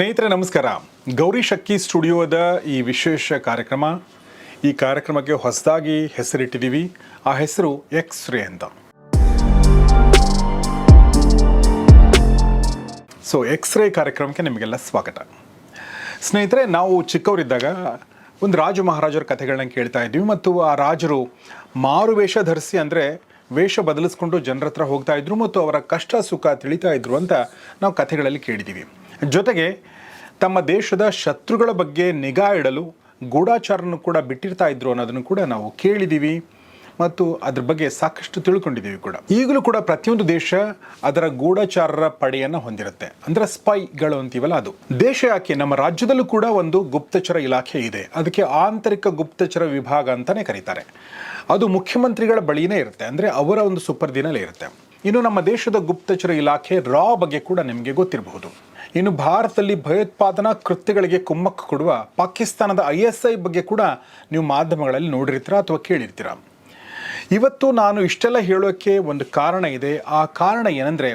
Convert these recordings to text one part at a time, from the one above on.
ಸ್ನೇಹಿತರೆ, ನಮಸ್ಕಾರ. ಗೌರಿ ಶಕ್ಕಿ ಸ್ಟುಡಿಯೋದ ಈ ವಿಶೇಷ ಕಾರ್ಯಕ್ರಮ. ಈ ಕಾರ್ಯಕ್ರಮಕ್ಕೆ ಹೊಸದಾಗಿ ಹೆಸರಿಟ್ಟಿದ್ದೀವಿ. ಆ ಹೆಸರು ಎಕ್ಸ್ ರೇ ಅಂತ. ಸೊ ಎಕ್ಸ್ ರೇ ಕಾರ್ಯಕ್ರಮಕ್ಕೆ ನಿಮಗೆಲ್ಲ ಸ್ವಾಗತ. ಸ್ನೇಹಿತರೆ, ನಾವು ಚಿಕ್ಕವರಿದ್ದಾಗ ಒಂದು ರಾಜ ಮಹಾರಾಜರ ಕಥೆಗಳನ್ನ ಕೇಳ್ತಾ ಇದ್ವಿ ಮತ್ತು ಆ ರಾಜರು ಮಾರು ವೇಷ ಧರಿಸಿ ಅಂದರೆ ವೇಷ ಬದಲಿಸ್ಕೊಂಡು ಜನರ ಹತ್ರ ಹೋಗ್ತಾ ಇದ್ರು ಮತ್ತು ಅವರ ಕಷ್ಟ ಸುಖ ತಿಳಿತಾ ಇದ್ರು ಅಂತ ನಾವು ಕಥೆಗಳಲ್ಲಿ ಕೇಳಿದ್ದೀವಿ. ಜೊತೆಗೆ ತಮ್ಮ ದೇಶದ ಶತ್ರುಗಳ ಬಗ್ಗೆ ನಿಗಾ ಇಡಲು ಗೂಢಾಚಾರನ್ನು ಕೂಡ ಬಿಟ್ಟಿರ್ತಾ ಇದ್ರು ಅನ್ನೋದನ್ನು ಕೂಡ ನಾವು ಕೇಳಿದ್ದೀವಿ ಮತ್ತು ಅದ್ರ ಬಗ್ಗೆ ಸಾಕಷ್ಟು ತಿಳ್ಕೊಂಡಿದ್ದೀವಿ ಕೂಡ. ಈಗಲೂ ಕೂಡ ಪ್ರತಿಯೊಂದು ದೇಶ ಅದರ ಗೂಢಚಾರರ ಪಡೆಯನ್ನು ಹೊಂದಿರುತ್ತೆ. ಅಂದರೆ ಸ್ಪೈಗಳು ಅಂತೀವಲ್ಲ ಅದು. ದೇಶ ಯಾಕೆ? ನಮ್ಮ ರಾಜ್ಯದಲ್ಲೂ ಕೂಡ ಒಂದು ಗುಪ್ತಚರ ಇಲಾಖೆ ಇದೆ. ಅದಕ್ಕೆ ಆಂತರಿಕ ಗುಪ್ತಚರ ವಿಭಾಗ ಅಂತಲೇ ಕರೀತಾರೆ. ಅದು ಮುಖ್ಯಮಂತ್ರಿಗಳ ಬಳಿಯೇ ಇರುತ್ತೆ. ಅಂದರೆ ಅವರ ಒಂದು ಸುಪರ್ದಿನಲ್ಲೇ ಇರುತ್ತೆ. ಇನ್ನು ನಮ್ಮ ದೇಶದ ಗುಪ್ತಚರ ಇಲಾಖೆ ರಾ ಬಗ್ಗೆ ಕೂಡ ನಿಮಗೆ ಗೊತ್ತಿರಬಹುದು. ಇನ್ನು ಭಾರತದಲ್ಲಿ ಭಯೋತ್ಪಾದನಾ ಕೃತ್ಯಗಳಿಗೆ ಕುಮ್ಮಕ್ಕು ಕೊಡುವ ಪಾಕಿಸ್ತಾನದ ಐ ಎಸ್ ಐ ಬಗ್ಗೆ ಕೂಡ ನೀವು ಮಾಧ್ಯಮಗಳಲ್ಲಿ ನೋಡಿರ್ತೀರಾ ಅಥವಾ ಕೇಳಿರ್ತೀರ? ಇವತ್ತು ನಾನು ಇಷ್ಟೆಲ್ಲ ಹೇಳೋಕ್ಕೆ ಒಂದು ಕಾರಣ ಇದೆ. ಆ ಕಾರಣ ಏನಂದರೆ,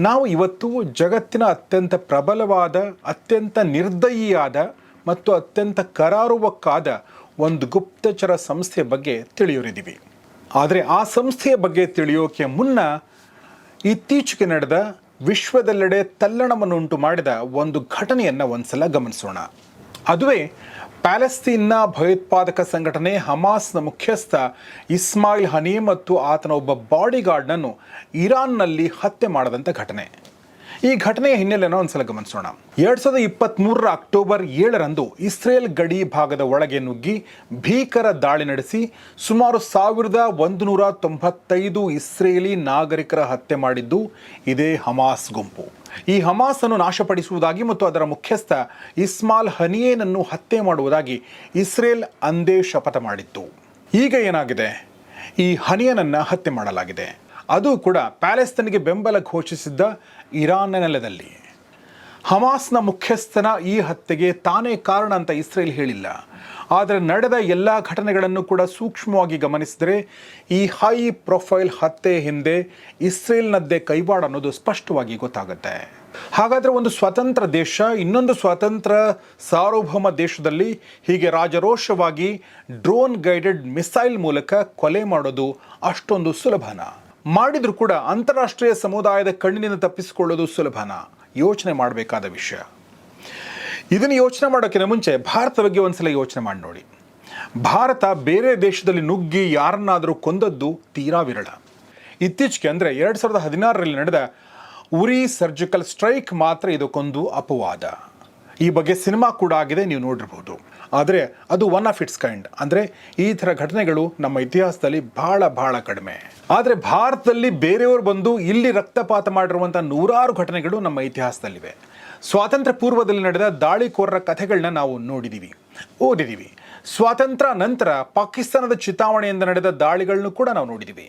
ನಾವು ಇವತ್ತು ಜಗತ್ತಿನ ಅತ್ಯಂತ ಪ್ರಬಲವಾದ, ಅತ್ಯಂತ ನಿರ್ದಯಿಯಾದ ಮತ್ತು ಅತ್ಯಂತ ಕರಾರುವಕ್ಕಾದ ಒಂದು ಗುಪ್ತಚರ ಸಂಸ್ಥೆಯ ಬಗ್ಗೆ ತಿಳಿಯೋರಿದ್ದೀವಿ. ಆದರೆ ಆ ಸಂಸ್ಥೆಯ ಬಗ್ಗೆ ತಿಳಿಯೋಕೆ ಮುನ್ನ ಇತ್ತೀಚೆಗೆ ನಡೆದ ವಿಶ್ವದೆಲ್ಲೆಡೆ ತಲ್ಲಣವನ್ನುಂಟು ಮಾಡಿದ ಒಂದು ಘಟನೆಯನ್ನು ಒಂದ್ಸಲ ಗಮನಿಸೋಣ. ಅದುವೇ ಪ್ಯಾಲೆಸ್ತೀನ್ನ ಭಯೋತ್ಪಾದಕ ಸಂಘಟನೆ ಹಮಾಸ್ನ ಮುಖ್ಯಸ್ಥ ಇಸ್ಮಾಯಿಲ್ ಹನಿ ಮತ್ತು ಆತನ ಒಬ್ಬ ಬಾಡಿಗಾರ್ಡ್ನನ್ನು ಇರಾನ್ನಲ್ಲಿ ಹತ್ಯೆ ಮಾಡದಂಥ ಘಟನೆ. ಈ ಘಟನೆಯ ಹಿನ್ನೆಲೆಯನ್ನು ಒಂದ್ಸಲ ಗಮನಿಸೋಣ. ಎರಡ್ ಸಾವಿರದ ಇಪ್ಪತ್ತ್ಮೂರರ ಅಕ್ಟೋಬರ್ ಏಳರಂದು ಇಸ್ರೇಲ್ ಗಡಿ ಭಾಗದ ಒಳಗೆ ನುಗ್ಗಿ ಭೀಕರ ದಾಳಿ ನಡೆಸಿ ಸುಮಾರು ಸಾವಿರದ ಒಂದು ನೂರ ತೊಂಬತ್ತೈದು ಇಸ್ರೇಲಿ ನಾಗರಿಕರ ಹತ್ಯೆ ಮಾಡಿದ್ದು ಇದೇ ಹಮಾಸ್ ಗುಂಪು. ಈ ಹಮಾಸ್ ಅನ್ನು ನಾಶಪಡಿಸುವುದಾಗಿ ಮತ್ತು ಅದರ ಮುಖ್ಯಸ್ಥ ಇಸ್ಮಾಲ್ ಹನಿಯೇನನ್ನು ಹತ್ಯೆ ಮಾಡುವುದಾಗಿ ಇಸ್ರೇಲ್ ಅಂದೇ ಶಪಥ ಮಾಡಿತ್ತು. ಈಗ ಏನಾಗಿದೆ? ಈ ಹನಿಯನನ್ನು ಹತ್ಯೆ ಮಾಡಲಾಗಿದೆ. ಅದು ಕೂಡ ಪ್ಯಾಲೆಸ್ತನಿಗೆ ಬೆಂಬಲ ಘೋಷಿಸಿದ್ದ ಇರಾನ್ನ ನೆಲದಲ್ಲಿ. ಹಮಾಸ್ನ ಮುಖ್ಯಸ್ಥನ ಈ ಹತ್ಯೆಗೆ ತಾನೇ ಕಾರಣ ಅಂತ ಇಸ್ರೇಲ್ ಹೇಳಿಲ್ಲ. ಆದರೆ ನಡೆದ ಎಲ್ಲ ಘಟನೆಗಳನ್ನು ಕೂಡ ಸೂಕ್ಷ್ಮವಾಗಿ ಗಮನಿಸಿದರೆ ಈ ಹೈ ಪ್ರೊಫೈಲ್ ಹತ್ಯೆ ಹಿಂದೆ ಇಸ್ರೇಲ್ನದ್ದೇ ಕೈವಾಡ ಅನ್ನೋದು ಸ್ಪಷ್ಟವಾಗಿ ಗೊತ್ತಾಗುತ್ತೆ. ಹಾಗಾದರೆ ಒಂದು ಸ್ವತಂತ್ರ ದೇಶ, ಇನ್ನೊಂದು ಸ್ವತಂತ್ರ ಸಾರ್ವಭೌಮ ದೇಶದಲ್ಲಿ ಹೀಗೆ ರಾಜರೋಷವಾಗಿ ಡ್ರೋನ್ ಗೈಡೆಡ್ ಮಿಸೈಲ್ ಮೂಲಕ ಕೊಲೆ ಮಾಡೋದು ಅಷ್ಟೊಂದು ಸುಲಭನಾ? ಮಾಡಿದರೂ ಕೂಡ ಅಂತಾರಾಷ್ಟ್ರೀಯ ಸಮುದಾಯದ ಕಣ್ಣಿನಿಂದ ತಪ್ಪಿಸಿಕೊಳ್ಳೋದು ಸುಲಭನಾ. ಯೋಚನೆ ಮಾಡಬೇಕಾದ ವಿಷಯ. ಇದನ್ನು ಯೋಚನೆ ಮಾಡೋಕ್ಕಿಂತ ಮುಂಚೆ ಭಾರತ ಬಗ್ಗೆ ಒಂದ್ಸಲ ಯೋಚನೆ ಮಾಡಿ ನೋಡಿ. ಭಾರತ ಬೇರೆ ದೇಶದಲ್ಲಿ ನುಗ್ಗಿ ಯಾರನ್ನಾದರೂ ಕೊಂದದ್ದು ತೀರಾ ವಿರಳ. ಇತ್ತೀಚೆಗೆ ಅಂದರೆ ಎರಡು ಸಾವಿರದ ಹದಿನಾರರಲ್ಲಿ ನಡೆದ ಉರಿ ಸರ್ಜಿಕಲ್ ಸ್ಟ್ರೈಕ್ ಮಾತ್ರ ಇದಕ್ಕೊಂದು ಅಪವಾದ. ಈ ಬಗ್ಗೆ ಸಿನಿಮಾ ಕೂಡ ಆಗಿದೆ, ನೀವು ನೋಡಿರ್ಬೋದು. ಆದರೆ ಅದು ಒನ್ ಆಫ್ ಇಟ್ಸ್ ಕೈಂಡ್ ಅಂದರೆ ಈ ಥರ ಘಟನೆಗಳು ನಮ್ಮ ಇತಿಹಾಸದಲ್ಲಿ ಬಹಳ ಬಹಳ ಕಡಿಮೆ. ಆದರೆ ಭಾರತದಲ್ಲಿ ಬೇರೆಯವರು ಬಂದು ಇಲ್ಲಿ ರಕ್ತಪಾತ ಮಾಡಿರುವಂಥ ನೂರಾರು ಘಟನೆಗಳು ನಮ್ಮ ಇತಿಹಾಸದಲ್ಲಿವೆ. ಸ್ವಾತಂತ್ರ್ಯ ಪೂರ್ವದಲ್ಲಿ ನಡೆದ ದಾಳಿಕೋರರ ಕಥೆಗಳನ್ನ ನಾವು ನೋಡಿದ್ದೀವಿ ಓದಿದ್ದೀವಿ ಸ್ವಾತಂತ್ರ್ಯ ನಂತರ ಪಾಕಿಸ್ತಾನದ ಚಿತಾವಣೆಯಿಂದ ನಡೆದ ದಾಳಿಗಳನ್ನು ಕೂಡ ನಾವು ನೋಡಿದ್ದೀವಿ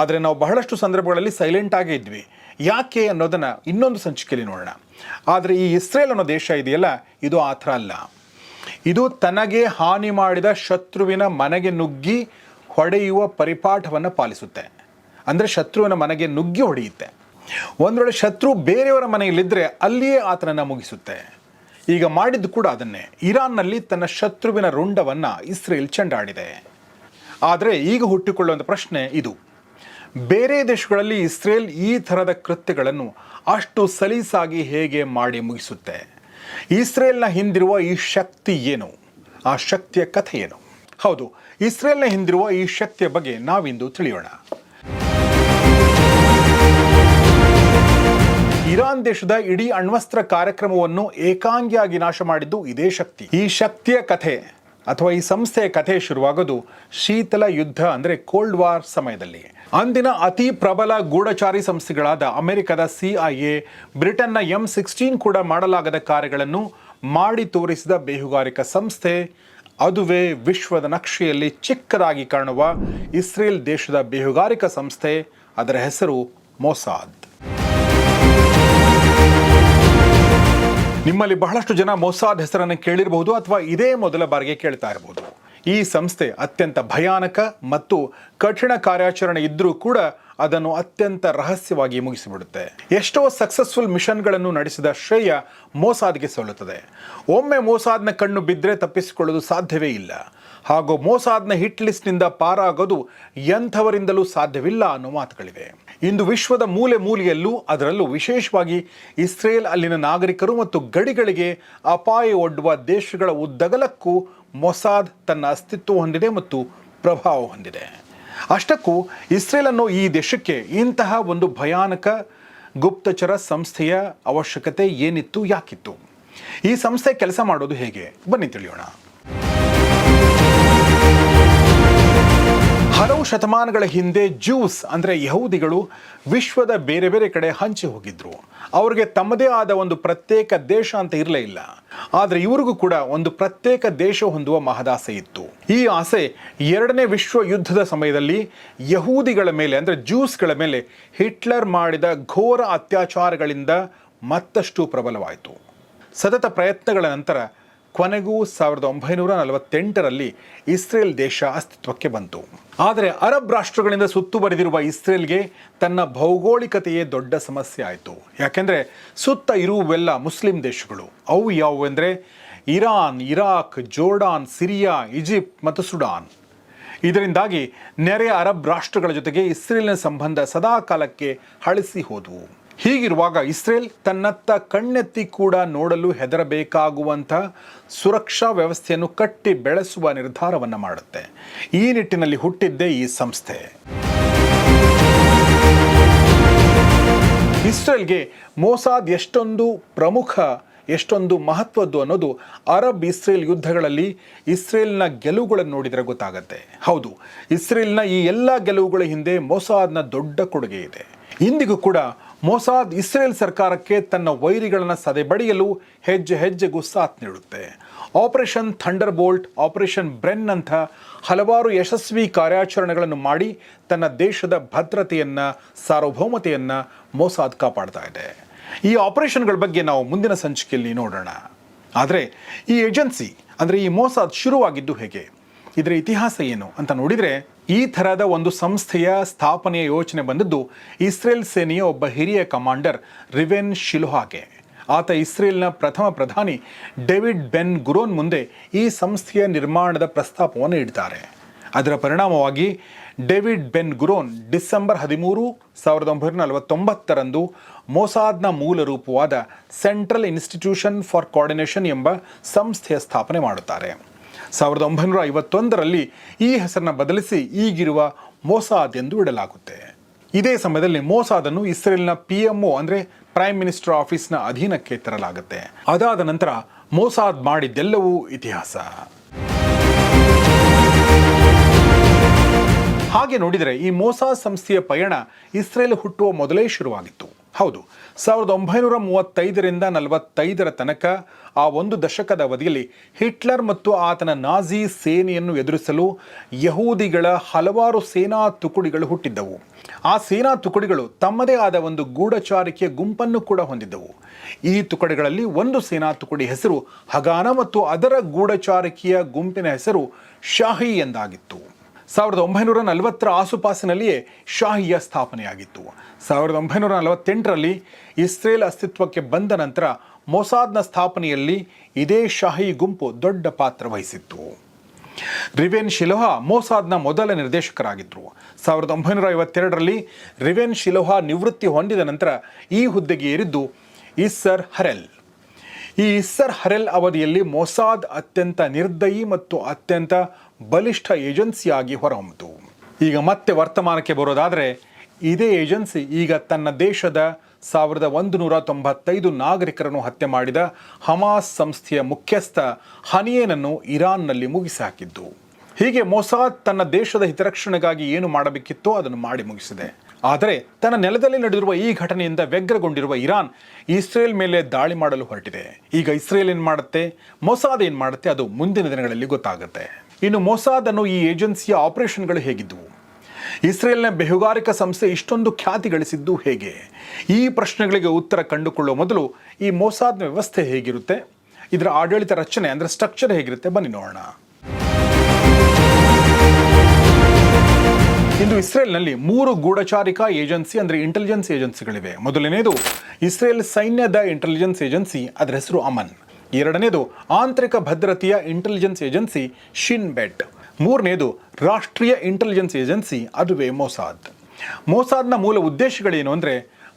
ಆದರೆ ನಾವು ಬಹಳಷ್ಟು ಸಂದರ್ಭಗಳಲ್ಲಿ ಸೈಲೆಂಟ್ ಆಗೇ ಇದ್ವಿ. ಯಾಕೆ ಅನ್ನೋದನ್ನು ಇನ್ನೊಂದು ಸಂಚಿಕೆಯಲ್ಲಿ ನೋಡೋಣ. ಆದರೆ ಈ ಇಸ್ರೇಲ್ ಅನ್ನೋ ದೇಶ ಇದೆಯಲ್ಲ, ಇದು ಆ ಥರ ಅಲ್ಲ. ಇದು ತನಗೆ ಹಾನಿ ಮಾಡಿದ ಶತ್ರುವಿನ ಮನೆಗೆ ನುಗ್ಗಿ ಹೊಡೆಯುವ ಪರಿಪಾಠವನ್ನು ಪಾಲಿಸುತ್ತೆ. ಅಂದರೆ ಶತ್ರುವಿನ ಮನೆಗೆ ನುಗ್ಗಿ ಹೊಡೆಯುತ್ತೆ. ಒಂದು ವೇಳೆ ಶತ್ರು ಬೇರೆಯವರ ಮನೆಯಲ್ಲಿದ್ದರೆ ಅಲ್ಲಿಯೇ ಆತನನ್ನು ಮುಗಿಸುತ್ತೆ. ಈಗ ಮಾಡಿದ್ದು ಕೂಡ ಅದನ್ನೇ. ಇರಾನ್ನಲ್ಲಿ ತನ್ನ ಶತ್ರುವಿನ ರುಂಡವನ್ನು ಇಸ್ರೇಲ್ ಚೆಂಡಾಡಿದೆ. ಆದರೆ ಈಗ ಹುಟ್ಟಿಕೊಳ್ಳುವಂಥ ಪ್ರಶ್ನೆ ಇದು. ಬೇರೆ ದೇಶಗಳಲ್ಲಿ ಇಸ್ರೇಲ್ ಈ ಥರದ ಕೃತ್ಯಗಳನ್ನು ಅಷ್ಟು ಸಲೀಸಾಗಿ ಹೇಗೆ ಮಾಡಿ ಮುಗಿಸುತ್ತೆ? ಇಸ್ರೇಲ್ನ ಹಿಂದಿರುವ ಈ ಶಕ್ತಿ ಏನು? ಆ ಶಕ್ತಿಯ ಕಥೆ ಏನು? ಹೌದು, ಇಸ್ರೇಲ್ನ ಹಿಂದಿರುವ ಈ ಶಕ್ತಿಯ ಬಗ್ಗೆ ನಾವಿಂದು ತಿಳಿಯೋಣ. ಇರಾನ್ ದೇಶದ ಇಡೀ ಅಣ್ವಸ್ತ್ರ ಕಾರ್ಯಕ್ರಮವನ್ನು ಏಕಾಂಗಿಯಾಗಿ ನಾಶ ಮಾಡಿದ್ದು ಇದೇ ಶಕ್ತಿ. ಈ ಶಕ್ತಿಯ ಕಥೆ ಅಥವಾ ಈ ಸಂಸ್ಥೆಯ ಕಥೆ ಶುರುವಾಗೋದು ಶೀತಲ ಯುದ್ಧ ಅಂದರೆ ಕೋಲ್ಡ್ ವಾರ್ ಸಮಯದಲ್ಲಿ. ಅಂದಿನ ಅತಿ ಪ್ರಬಲ ಗೂಢಚಾರಿ ಸಂಸ್ಥೆಗಳಾದ ಅಮೆರಿಕದ ಸಿ ಐ ಎ, ಬ್ರಿಟನ್ನ ಎಂ ಸಿಕ್ಸ್ಟೀನ್ ಕೂಡ ಮಾಡಲಾಗದ ಕಾರ್ಯಗಳನ್ನು ಮಾಡಿ ತೋರಿಸಿದ ಬೇಹುಗಾರಿಕಾ ಸಂಸ್ಥೆ, ಅದುವೇ ವಿಶ್ವದ ನಕ್ಷೆಯಲ್ಲಿ ಚಿಕ್ಕದಾಗಿ ಕಾಣುವ ಇಸ್ರೇಲ್ ದೇಶದ ಬೇಹುಗಾರಿಕಾ ಸಂಸ್ಥೆ, ಅದರ ಹೆಸರು ಮೊಸಾದ್. ನಿಮ್ಮಲ್ಲಿ ಬಹಳಷ್ಟು ಜನ ಮೊಸಾದ್ ಹೆಸರನ್ನು ಕೇಳಿರಬಹುದು ಅಥವಾ ಇದೇ ಮೊದಲ ಬಾರಿಗೆ ಕೇಳ್ತಾ ಇರಬಹುದು ಈ ಸಂಸ್ಥೆ ಅತ್ಯಂತ ಭಯಾನಕ ಮತ್ತು ಕಠಿಣ ಕಾರ್ಯಾಚರಣೆ ಇದ್ದರೂ ಕೂಡ ಅದನ್ನು ಅತ್ಯಂತ ರಹಸ್ಯವಾಗಿ ಮುಗಿಸಿಬಿಡುತ್ತೆ. ಎಷ್ಟೋ ಸಕ್ಸಸ್ಫುಲ್ ಮಿಷನ್ಗಳನ್ನು ನಡೆಸಿದ ಶ್ರೇಯ ಮೋಸಾದ್ಗೆ ಸಲ್ಲುತ್ತದೆ ಒಮ್ಮೆ ಮೋಸಾದ್ನ ಕಣ್ಣು ಬಿದ್ದರೆ ತಪ್ಪಿಸಿಕೊಳ್ಳಲು ಸಾಧ್ಯವೇ ಇಲ್ಲ. ಹಾಗೂ ಮೋಸಾದ್ನ ಹಿಟ್ ಲಿಸ್ಟ್ನಿಂದ ಪಾರಾಗೋದು ಎಂಥವರಿಂದಲೂ ಸಾಧ್ಯವಿಲ್ಲ ಅನ್ನೋ ಮಾತುಗಳಿವೆ. ಇಂದು ವಿಶ್ವದ ಮೂಲೆ ಮೂಲೆಯಲ್ಲೂ ಅದರಲ್ಲೂ ವಿಶೇಷವಾಗಿ ಇಸ್ರೇಲ್ ಅಲ್ಲಿನ ನಾಗರಿಕರು ಮತ್ತು ಗಡಿಗಳಿಗೆ ಅಪಾಯ ಒಡ್ಡುವ ದೇಶಗಳ ಉದ್ದಗಲಕ್ಕೂ ಮೊಸಾದ್ ತನ್ನ ಅಸ್ತಿತ್ವ ಹೊಂದಿದೆ ಮತ್ತು ಪ್ರಭಾವ ಹೊಂದಿದೆ. ಅಷ್ಟಕ್ಕೂ ಇಸ್ರೇಲ್ ಅನ್ನೋ ಈ ದೇಶಕ್ಕೆ ಇಂತಹ ಒಂದು ಭಯಾನಕ ಗುಪ್ತಚರ ಸಂಸ್ಥೆಯ ಅವಶ್ಯಕತೆ ಏನಿತ್ತು, ಯಾಕಿತ್ತು? ಈ ಸಂಸ್ಥೆ ಕೆಲಸ ಮಾಡೋದು ಹೇಗೆ? ಬನ್ನಿ ತಿಳಿಯೋಣ. ಶತಮಾನಗಳ ಹಿಂದೆ ಜ್ಯೂಸ್, ಅಂದರೆ ಯಹೂದಿಗಳು, ವಿಶ್ವದ ಬೇರೆ ಬೇರೆ ಕಡೆ ಹಂಚಿ ಹೋಗಿದ್ರು. ಅವರಿಗೆ ತಮ್ಮದೇ ಆದ ಒಂದು ಪ್ರತ್ಯೇಕ ದೇಶ ಅಂತ ಇರಲೇ ಇಲ್ಲ. ಆದರೆ ಇವರಿಗೂ ಕೂಡ ಒಂದು ಪ್ರತ್ಯೇಕ ದೇಶ ಹೊಂದುವ ಮಹದಾಸೆ ಇತ್ತು. ಈ ಆಸೆ ಎರಡನೇ ವಿಶ್ವ ಯುದ್ಧದ ಸಮಯದಲ್ಲಿ ಯಹೂದಿಗಳ ಮೇಲೆ, ಅಂದರೆ ಜ್ಯೂಸ್ಗಳ ಮೇಲೆ ಹಿಟ್ಲರ್ ಮಾಡಿದ ಘೋರ ಅತ್ಯಾಚಾರಗಳಿಂದ ಮತ್ತಷ್ಟು ಪ್ರಬಲವಾಯಿತು. ಸತತ ಪ್ರಯತ್ನಗಳ ನಂತರ ಕೊನೆಗೂ ಸಾವಿರದ ಒಂಬೈನೂರ ನಲವತ್ತೆಂಟರಲ್ಲಿ ಇಸ್ರೇಲ್ ದೇಶ ಅಸ್ತಿತ್ವಕ್ಕೆ ಬಂತು. ಆದರೆ ಅರಬ್ ರಾಷ್ಟ್ರಗಳಿಂದ ಸುತ್ತುವರೆದಿರುವ ಇಸ್ರೇಲ್ಗೆ ತನ್ನ ಭೌಗೋಳಿಕತೆಯೇ ದೊಡ್ಡ ಸಮಸ್ಯೆ ಆಯಿತು. ಯಾಕೆಂದರೆ ಸುತ್ತ ಇರುವೆಲ್ಲ ಮುಸ್ಲಿಂ ದೇಶಗಳು. ಅವು ಯಾವುವು ಅಂದರೆ Iran, Iraq, Jordan, Syria, Egypt ಮತ್ತು ಸುಡಾನ್. ಇದರಿಂದಾಗಿ ನೆರೆಯ ಅರಬ್ ರಾಷ್ಟ್ರಗಳ ಜೊತೆಗೆ ಇಸ್ರೇಲಿನ ಸಂಬಂಧ ಸದಾ ಕಾಲಕ್ಕೆ ಹಳಿಸಿ ಹೋದವು. ಹೀಗಿರುವಾಗ ಇಸ್ರೇಲ್ ತನ್ನತ್ತ ಕಣ್ಣೆತ್ತಿ ಕೂಡ ನೋಡಲು ಹೆದರಬೇಕಾಗುವಂಥ ಸುರಕ್ಷಾ ವ್ಯವಸ್ಥೆಯನ್ನು ಕಟ್ಟಿ ಬೆಳೆಸುವ ನಿರ್ಧಾರವನ್ನು ಮಾಡುತ್ತೆ. ಈ ನಿಟ್ಟಿನಲ್ಲಿ ಹುಟ್ಟಿದ್ದೇ ಈ ಸಂಸ್ಥೆ. ಇಸ್ರೇಲ್ಗೆ ಮೋಸಾದ್ ಎಷ್ಟೊಂದು ಪ್ರಮುಖ, ಎಷ್ಟೊಂದು ಮಹತ್ವದ್ದು ಅನ್ನೋದು ಅರಬ್ ಇಸ್ರೇಲ್ ಯುದ್ಧಗಳಲ್ಲಿ ಇಸ್ರೇಲ್ನ ಗೆಲುವುಗಳನ್ನು ನೋಡಿದರೆ ಗೊತ್ತಾಗುತ್ತೆ. ಹೌದು, ಇಸ್ರೇಲ್ನ ಈ ಎಲ್ಲ ಗೆಲುವುಗಳ ಹಿಂದೆ ಮೊಸಾದ್ನ ದೊಡ್ಡ ಕೊಡುಗೆ ಇದೆ. ಇಂದಿಗೂ ಕೂಡ ಮೊಸಾದ್ ಇಸ್ರೇಲ್ ಸರ್ಕಾರಕ್ಕೆ ತನ್ನ ವೈರಿಗಳನ್ನು ಸದೆಬಡಿಯಲು ಹೆಜ್ಜೆ ಹೆಜ್ಜೆಗೂ ಸಾಥ್ ನೀಡುತ್ತೆ. ಆಪರೇಷನ್ ಥಂಡರ್ ಬೋಲ್ಟ್ ಆಪರೇಷನ್ ಬ್ರೆನ್ ಅಂತ ಹಲವಾರು ಯಶಸ್ವಿ ಕಾರ್ಯಾಚರಣೆಗಳನ್ನು ಮಾಡಿ ತನ್ನ ದೇಶದ ಭದ್ರತೆಯನ್ನು, ಸಾರ್ವಭೌಮತೆಯನ್ನು ಮೊಸಾದ್ ಕಾಪಾಡ್ತಾ ಇದೆ. ಈ ಆಪರೇಷನ್ಗಳ ಬಗ್ಗೆ ನಾವು ಮುಂದಿನ ಸಂಚಿಕೆಯಲ್ಲಿ ನೋಡೋಣ. ಆದರೆ ಈ ಏಜೆನ್ಸಿ, ಅಂದರೆ ಈ ಮೋಸಾದ್ ಶುರುವಾಗಿದ್ದು ಹೇಗೆ? ಇದರ ಇತಿಹಾಸ ಏನು ಅಂತ ನೋಡಿದರೆ ಈ ಥರದ ಒಂದು ಸಂಸ್ಥೆಯ ಸ್ಥಾಪನೆಯ ಯೋಚನೆ ಬಂದದ್ದು ಇಸ್ರೇಲ್ ಸೇನೆಯ ಒಬ್ಬ ಹಿರಿಯ ಕಮಾಂಡರ್ ರಿವೆನ್ ಶಿಲುಹಾಗೆ. ಆತ ಇಸ್ರೇಲ್ನ ಪ್ರಥಮ ಪ್ರಧಾನಿ ಡೇವಿಡ್ ಬೆನ್ ಗುರೋನ್ ಮುಂದೆ ಈ ಸಂಸ್ಥೆಯ ನಿರ್ಮಾಣದ ಪ್ರಸ್ತಾಪವನ್ನು ಇಡ್ತಾರೆ. ಅದರ ಪರಿಣಾಮವಾಗಿ ಡೇವಿಡ್ ಬೆನ್ ಗುರೋನ್ ಡಿಸೆಂಬರ್ ಹದಿಮೂರು ಸಾವಿರದ ಒಂಬೈನೂರ ನಲವತ್ತೊಂಬತ್ತರಂದು ಮೊಸಾದ್ನ ಮೂಲ ರೂಪವಾದ ಸೆಂಟ್ರಲ್ ಇನ್ಸ್ಟಿಟ್ಯೂಷನ್ ಫಾರ್ ಕೋಆರ್ಡಿನೇಷನ್ ಎಂಬ ಸಂಸ್ಥೆಯ ಸ್ಥಾಪನೆ ಮಾಡುತ್ತಾರೆ. ಸಾವಿರದ ಒಂಬೈನೂರ ಐವತ್ತೊಂದರಲ್ಲಿ ಈ ಹೆಸರನ್ನ ಬದಲಿಸಿ ಈಗಿರುವ ಮೋಸಾದ್ ಎಂದು ಇಡಲಾಗುತ್ತೆ. ಇದೇ ಸಮಯದಲ್ಲಿ ಮೋಸಾದನ್ನು ಇಸ್ರೇಲ್ನ ಪಿ ಎಂ ಅಂದರೆ ಪ್ರೈಮ್ ಮಿನಿಸ್ಟರ್ ಆಫೀಸ್ನ ಅಧೀನಕ್ಕೆ ತರಲಾಗುತ್ತೆ. ಅದಾದ ನಂತರ ಮೋಸಾದ್ ಮಾಡಿದ್ದೆಲ್ಲವೂ ಇತಿಹಾಸ. ಹಾಗೆ ನೋಡಿದರೆ ಈ ಮೋಸಾ ಸಂಸ್ಥೆಯ ಪಯಣ ಇಸ್ರೇಲ್ ಹುಟ್ಟುವ ಮೊದಲೇ ಶುರುವಾಗಿತ್ತು. ಹೌದು, ಸಾವಿರದ ಒಂಬೈನೂರ ಮೂವತ್ತೈದರಿಂದ ನಲವತ್ತೈದರ ತನಕ ಆ ಒಂದು ದಶಕದ ಅವಧಿಯಲ್ಲಿ ಹಿಟ್ಲರ್ ಮತ್ತು ಆತನ ನಾಜಿ ಸೇನೆಯನ್ನು ಎದುರಿಸಲು ಯಹೂದಿಗಳ ಹಲವಾರು ಸೇನಾ ತುಕುಡಿಗಳು ಹುಟ್ಟಿದ್ದವು. ಆ ಸೇನಾ ತುಕುಡಿಗಳು ತಮ್ಮದೇ ಆದ ಒಂದು ಗೂಢಚಾರಿಕೆಯ ಗುಂಪನ್ನು ಕೂಡ ಹೊಂದಿದ್ದವು. ಈ ತುಕಡಿಗಳಲ್ಲಿ ಒಂದು ಸೇನಾ ತುಕುಡಿ ಹೆಸರು ಹಗಾನ ಮತ್ತು ಅದರ ಗೂಢಚಾರಿಕೆಯ ಗುಂಪಿನ ಹೆಸರು ಶಾಹಿ ಎಂದಾಗಿತ್ತು. ಸಾವಿರದ ಒಂಬೈನೂರ ನಲವತ್ತರ ಆಸುಪಾಸಿನಲ್ಲಿಯೇ ಶಾಹಿಯ ಸ್ಥಾಪನೆಯಾಗಿತ್ತು. ಸಾವಿರದ ಒಂಬೈನೂರ ನಲವತ್ತೆಂಟರಲ್ಲಿ ಇಸ್ರೇಲ್ ಅಸ್ತಿತ್ವಕ್ಕೆ ಬಂದ ನಂತರ ಮೊಸಾದ್ನ ಸ್ಥಾಪನೆಯಲ್ಲಿ ಇದೇ ಶಾಹಿ ಗುಂಪು ದೊಡ್ಡ ಪಾತ್ರ ವಹಿಸಿತ್ತು. ರಿವೆನ್ ಶಿಲೋಹಾ ಮೊಸಾದ್ನ ಮೊದಲ ನಿರ್ದೇಶಕರಾಗಿದ್ದರು ಸಾವಿರದ ಒಂಬೈನೂರ ಐವತ್ತೆರಡರಲ್ಲಿ ರಿವೆನ್ ಶಿಲೋಹಾ ನಿವೃತ್ತಿ ಹೊಂದಿದ ನಂತರ ಈ ಹುದ್ದೆಗೆ ಏರಿದ್ದು ಇಸ್ಸರ್ ಹರೆಲ್. ಈ ಇಸ್ಸರ್ ಹರೆಲ್ ಅವಧಿಯಲ್ಲಿ ಮೊಸಾದ್ ಅತ್ಯಂತ ನಿರ್ದಯಿ ಮತ್ತು ಅತ್ಯಂತ ಬಲಿಷ್ಠ ಏಜೆನ್ಸಿಯಾಗಿ ಹೊರಹೊಮ್ಮಿತು ಈಗ ಮತ್ತೆ ವರ್ತಮಾನಕ್ಕೆ ಬರೋದಾದರೆ, ಇದೇ ಏಜೆನ್ಸಿ ಈಗ ತನ್ನ ದೇಶದ ಸಾವಿರದ ಒಂದು ನೂರ ತೊಂಬತ್ತೈದು ನಾಗರಿಕರನ್ನು ಹತ್ಯೆ ಮಾಡಿದ ಹಮಾಸ್ ಸಂಸ್ಥೆಯ ಮುಖ್ಯಸ್ಥ ಹನಿಯೇನನ್ನು ಇರಾನ್ನಲ್ಲಿ ಮುಗಿಸಿ ಹಾಕಿದ್ದು. ಹೀಗೆ ಮೊಸಾದ್ ತನ್ನ ದೇಶದ ಹಿತರಕ್ಷಣೆಗಾಗಿ ಏನು ಮಾಡಬೇಕಿತ್ತೋ ಅದನ್ನು ಮಾಡಿ ಮುಗಿಸಿದೆ. ಆದರೆ ತನ್ನ ನೆಲದಲ್ಲಿ ನಡೆದಿರುವ ಈ ಘಟನೆಯಿಂದ ವ್ಯಗ್ರಗೊಂಡಿರುವ ಇರಾನ್ ಇಸ್ರೇಲ್ ಮೇಲೆ ದಾಳಿ ಮಾಡಲು ಹೊರಟಿದೆ. ಈಗ ಇಸ್ರೇಲ್ ಏನು ಮಾಡುತ್ತೆ? ಮೊಸಾದ್ ಏನು ಮಾಡುತ್ತೆ? ಅದು ಮುಂದಿನ ದಿನಗಳಲ್ಲಿ ಗೊತ್ತಾಗುತ್ತೆ. ಇನ್ನು ಮೊಸಾದ್ ಅನ್ನೋ ಈ ಏಜೆನ್ಸಿಯ ಆಪರೇಷನ್ಗಳು ಹೇಗಿದ್ದವು? ಇಸ್ರೇಲ್ನ ಬೆಹುಗಾರಿಕಾ ಸಂಸ್ಥೆ ಇಷ್ಟೊಂದು ಖ್ಯಾತಿ ಗಳಿಸಿದ್ದು ಹೇಗೆ? ಈ ಪ್ರಶ್ನೆಗಳಿಗೆ ಉತ್ತರ ಕಂಡುಕೊಳ್ಳುವ ಮೊದಲು ಈ ಮೊಸಾದ್ನ ವ್ಯವಸ್ಥೆ ಹೇಗಿರುತ್ತೆ? ಇದರ ಆಡಳಿತ ರಚನೆ ಅಂದರೆ ಸ್ಟ್ರಕ್ಚರ್ ಹೇಗಿರುತ್ತೆ? ಬನ್ನಿ ನೋಡೋಣ. ಇಂದು ಇಸ್ರೇಲ್ನಲ್ಲಿ ಮೂರು ಗೂಢಚಾರಿಕಾ ಏಜೆನ್ಸಿ ಅಂದರೆ ಇಂಟೆಲಿಜೆನ್ಸ್ ಏಜೆನ್ಸಿಗಳಿವೆ ಮೊದಲನೇದು ಇಸ್ರೇಲ್ ಸೈನ್ಯದ ಇಂಟೆಲಿಜೆನ್ಸ್ ಏಜೆನ್ಸಿ ಅದರ ಹೆಸರು ಅಮನ್. ಎರಡನೇದು ಆಂತರಿಕ ಭದ್ರತೆಯ ಇಂಟೆಲಿಜೆನ್ಸ್ ಏಜೆನ್ಸಿ ಶಿನ್ ಬೆಟ್ ಮೂರನೇದು ರಾಷ್ಟ್ರೀಯ ಇಂಟೆಲಿಜೆನ್ಸ್ ಏಜೆನ್ಸಿ ಅದುವೇ ಮೊಸಾದ್ ಮೊಸಾದ್ನ ಮೂಲ ಉದ್ದೇಶಗಳೇನು ಅಂದರೆ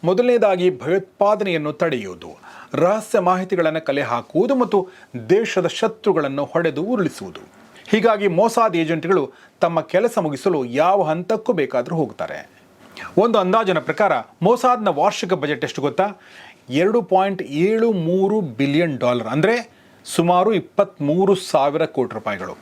ಮೊದಲನೇದಾಗಿ ಭಯೋತ್ಪಾದನೆಯನ್ನು ತಡೆಯುವುದು, ರಹಸ್ಯ ಮಾಹಿತಿಗಳನ್ನು ಕಲೆ ಹಾಕುವುದು ಮತ್ತು ದೇಶದ ಶತ್ರುಗಳನ್ನು ಹೊಡೆದು ಉರುಳಿಸುವುದು. ಹೀಗಾಗಿ ಮೋಸಾದ್ ಏಜೆಂಟ್ಗಳು ತಮ್ಮ ಕೆಲಸ ಮುಗಿಸಲು ಯಾವ ಹಂತಕ್ಕೂ ಬೇಕಾದರೂ ಹೋಗ್ತಾರೆ. ಒಂದು ಅಂದಾಜಿನ ಪ್ರಕಾರ ಮೋಸಾದ್ನ ವಾರ್ಷಿಕ ಬಜೆಟ್ ಎಷ್ಟು ಗೊತ್ತಾ? ಎರಡು ಪಾಯಿಂಟ್ ಏಳು ಮೂರು ಬಿಲಿಯನ್ ಡಾಲರ್, ಅಂದರೆ ಸುಮಾರು ಇಪ್ಪತ್ತ್ಮೂರು ಸಾವಿರ ಕೋಟಿ ರೂಪಾಯಿಗಳು.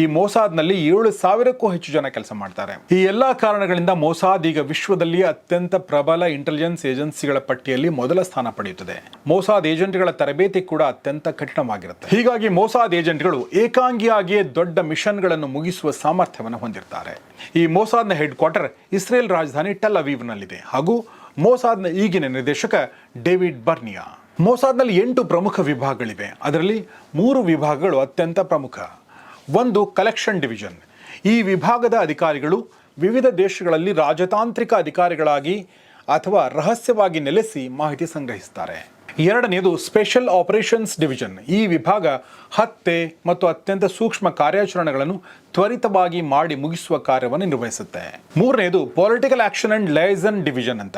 ಈ ಮೋಸಾದ್ನಲ್ಲಿ ಏಳು ಸಾವಿರಕ್ಕೂ ಹೆಚ್ಚು ಜನ ಕೆಲಸ ಮಾಡ್ತಾರೆ. ಈ ಎಲ್ಲ ಕಾರಣಗಳಿಂದ ಮೋಸಾದ್ ಈಗ ವಿಶ್ವದಲ್ಲಿ ಅತ್ಯಂತ ಪ್ರಬಲ ಇಂಟೆಲಿಜೆನ್ಸ್ ಏಜೆನ್ಸಿಗಳ ಪಟ್ಟಿಯಲ್ಲಿ ಮೊದಲ ಸ್ಥಾನ ಪಡೆಯುತ್ತದೆ. ಮೋಸಾದ್ ಏಜೆಂಟ್ಗಳ ತರಬೇತಿ ಕೂಡ ಅತ್ಯಂತ ಕಠಿಣವಾಗಿರುತ್ತೆ. ಹೀಗಾಗಿ ಮೋಸಾದ್ ಏಜೆಂಟ್ಗಳು ಏಕಾಂಗಿಯಾಗಿಯೇ ದೊಡ್ಡ ಮಿಷನ್ಗಳನ್ನು ಮುಗಿಸುವ ಸಾಮರ್ಥ್ಯವನ್ನು ಹೊಂದಿರ್ತಾರೆ. ಈ ಮೋಸಾದ್ನ ಹೆಡ್ ಕ್ವಾರ್ಟರ್ ಇಸ್ರೇಲ್ ರಾಜಧಾನಿ ಟೆಲ್ ಅವೀವ್ನಲ್ಲಿದೆ. ಹಾಗೂ ಮೊಸಾದ್ನ ಈಗಿನ ನಿರ್ದೇಶಕ ಡೇವಿಡ್ ಬರ್ನಿಯಾ. ಮೋಸಾದ್ನಲ್ಲಿ ಎಂಟು ಪ್ರಮುಖ ವಿಭಾಗಗಳಿವೆ. ಅದರಲ್ಲಿ ಮೂರು ವಿಭಾಗಗಳು ಅತ್ಯಂತ ಪ್ರಮುಖ. ಒಂದು ಕಲೆಕ್ಷನ್ ಡಿವಿಷನ್ ಈ ವಿಭಾಗದ ಅಧಿಕಾರಿಗಳು ವಿವಿಧ ದೇಶಗಳಲ್ಲಿ ರಾಜತಾಂತ್ರಿಕ ಅಧಿಕಾರಿಗಳಾಗಿ ಅಥವಾ ರಹಸ್ಯವಾಗಿ ನೆಲೆಸಿ ಮಾಹಿತಿ ಸಂಗ್ರಹಿಸ್ತಾರೆ. ಎರಡನೆಯದು ಸ್ಪೆಷಲ್ ಆಪರೇಷನ್ಸ್ ಡಿವಿಷನ್ ಈ ವಿಭಾಗ ಹತ್ತೆ ಮತ್ತು ಅತ್ಯಂತ ಸೂಕ್ಷ್ಮ ಕಾರ್ಯಾಚರಣೆಗಳನ್ನು ತ್ವರಿತವಾಗಿ ಮಾಡಿ ಮುಗಿಸುವ ಕಾರ್ಯವನ್ನು ನಿರ್ವಹಿಸುತ್ತೆ. ಮೂರನೆಯದು political action and liaison division ಅಂತ.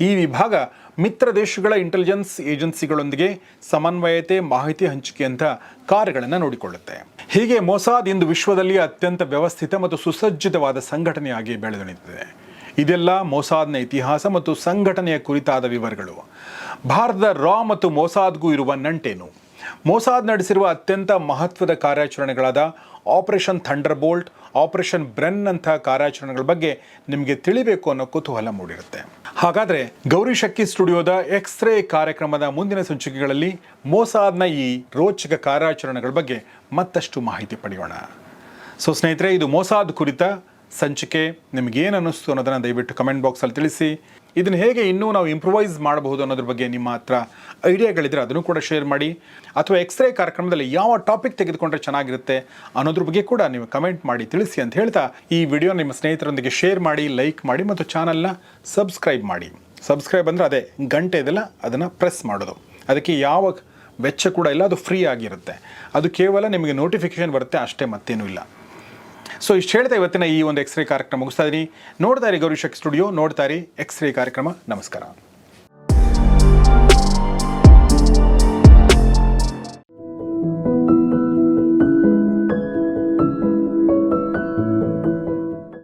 ಈ ವಿಭಾಗ ಮಿತ್ರ ದೇಶಗಳ ಇಂಟೆಲಿಜೆನ್ಸ್ ಏಜೆನ್ಸಿಗಳೊಂದಿಗೆ ಸಮನ್ವಯತೆ, ಮಾಹಿತಿ ಹಂಚಿಕೆಯಂಥ ಕಾರ್ಯಗಳನ್ನು ನೋಡಿಕೊಳ್ಳುತ್ತೆ. ಹೀಗೆ ಮೊಸಾದ್ ಇಂದು ವಿಶ್ವದಲ್ಲಿ ಅತ್ಯಂತ ವ್ಯವಸ್ಥಿತ ಮತ್ತು ಸುಸಜ್ಜಿತವಾದ ಸಂಘಟನೆಯಾಗಿ ಬೆಳೆದು ನಿಂತಿದೆ ಇದೆಲ್ಲ ಮೊಸಾದ್ನ ಇತಿಹಾಸ ಮತ್ತು ಸಂಘಟನೆಯ ಕುರಿತಾದ ವಿವರಗಳು. ಭಾರತದ ರಾ ಮತ್ತು ಮೊಸಾದ್ಗೂ ಇರುವ ನಂಟೇನು. ಮೊಸಾದ್ ನಡೆಸಿರುವ ಅತ್ಯಂತ ಮಹತ್ವದ ಕಾರ್ಯಾಚರಣೆಗಳಾದ ಆಪರೇಷನ್ ಥಂಡರ್ ಬೋಲ್ಟ್ ಆಪರೇಷನ್ ಬ್ರೆನ್ ಅಂಥ ಕಾರ್ಯಾಚರಣೆಗಳ ಬಗ್ಗೆ ನಿಮಗೆ ತಿಳಿಬೇಕು ಅನ್ನೋ ಕುತೂಹಲ ಮೂಡಿರುತ್ತೆ. ಹಾಗಾದರೆ ಗೌರಿ ಶಕ್ಕಿ ಸ್ಟುಡಿಯೋದ ಎಕ್ಸ್ರೇ ಕಾರ್ಯಕ್ರಮದ ಮುಂದಿನ ಸಂಚಿಕೆಗಳಲ್ಲಿ ಮೋಸಾದ್ನ ಈ ರೋಚಕ ಕಾರ್ಯಾಚರಣೆಗಳ ಬಗ್ಗೆ ಮತ್ತಷ್ಟು ಮಾಹಿತಿ ಪಡೆಯೋಣ. ಸೊ ಸ್ನೇಹಿತರೆ, ಇದು ಮೋಸಾದ್ ಕುರಿತ ಸಂಚಿಕೆ ನಿಮಗೇನು ಅನ್ನಿಸ್ತು ಅನ್ನೋದನ್ನು ದಯವಿಟ್ಟು ಕಮೆಂಟ್ ಬಾಕ್ಸಲ್ಲಿ ತಿಳಿಸಿ. ಇದನ್ನು ಹೇಗೆ ಇನ್ನೂ ನಾವು ಇಂಪ್ರೂವೈಸ್ ಮಾಡಬಹುದು ಅನ್ನೋದ್ರ ಬಗ್ಗೆ ನಿಮ್ಮ ಹತ್ರ ಐಡಿಯಾಗಳಿದ್ರೆ ಅದನ್ನು ಕೂಡ ಶೇರ್ ಮಾಡಿ. ಅಥವಾ ಎಕ್ಸ್ರೇ ಕಾರ್ಯಕ್ರಮದಲ್ಲಿ ಯಾವ ಟಾಪಿಕ್ ತೆಗೆದುಕೊಂಡ್ರೆ ಚೆನ್ನಾಗಿರುತ್ತೆ ಅನ್ನೋದ್ರ ಬಗ್ಗೆ ಕೂಡ ನೀವು ಕಮೆಂಟ್ ಮಾಡಿ, ತಿಳಿಸಿ ಅಂತ ಹೇಳ್ತಾ ಈ ವಿಡಿಯೋ ನಿಮ್ಮ ಸ್ನೇಹಿತರೊಂದಿಗೆ ಶೇರ್ ಮಾಡಿ ಲೈಕ್ ಮಾಡಿ ಮತ್ತು ಚಾನಲ್ನ ಸಬ್ಸ್ಕ್ರೈಬ್ ಮಾಡಿ. ಸಬ್ಸ್ಕ್ರೈಬ್ ಅಂದರೆ ಅದೇ ಗಂಟೆ ಇದೆಲ್ಲ ಅದನ್ನು ಪ್ರೆಸ್ ಮಾಡೋದು. ಅದಕ್ಕೆ ಯಾವ ವೆಚ್ಚ ಕೂಡ ಇಲ್ಲ, ಅದು ಫ್ರೀ ಆಗಿರುತ್ತೆ. ಅದು ಕೇವಲ ನಿಮಗೆ ನೋಟಿಫಿಕೇಶನ್ ಬರುತ್ತೆ, ಅಷ್ಟೇ ಮತ್ತೇನೂ ಇಲ್ಲ. ಸೊ ಇಷ್ಟು ಹೇಳ್ತಾ ಇವತ್ತಿನ ಈ ಒಂದು ಎಕ್ಸ್ರೇ ಕಾರ್ಯಕ್ರಮ ಮುಗಿಸ್ತಾ ಇದ್ದೀನಿ ನೋಡ್ತಾ ಇರಿ ಗೌರಿಶಕ್ ಸ್ಟುಡಿಯೋ ನೋಡ್ತಾ ಇರಿ ಎಕ್ಸ್ರೇ ಕಾರ್ಯಕ್ರಮ. ನಮಸ್ಕಾರ.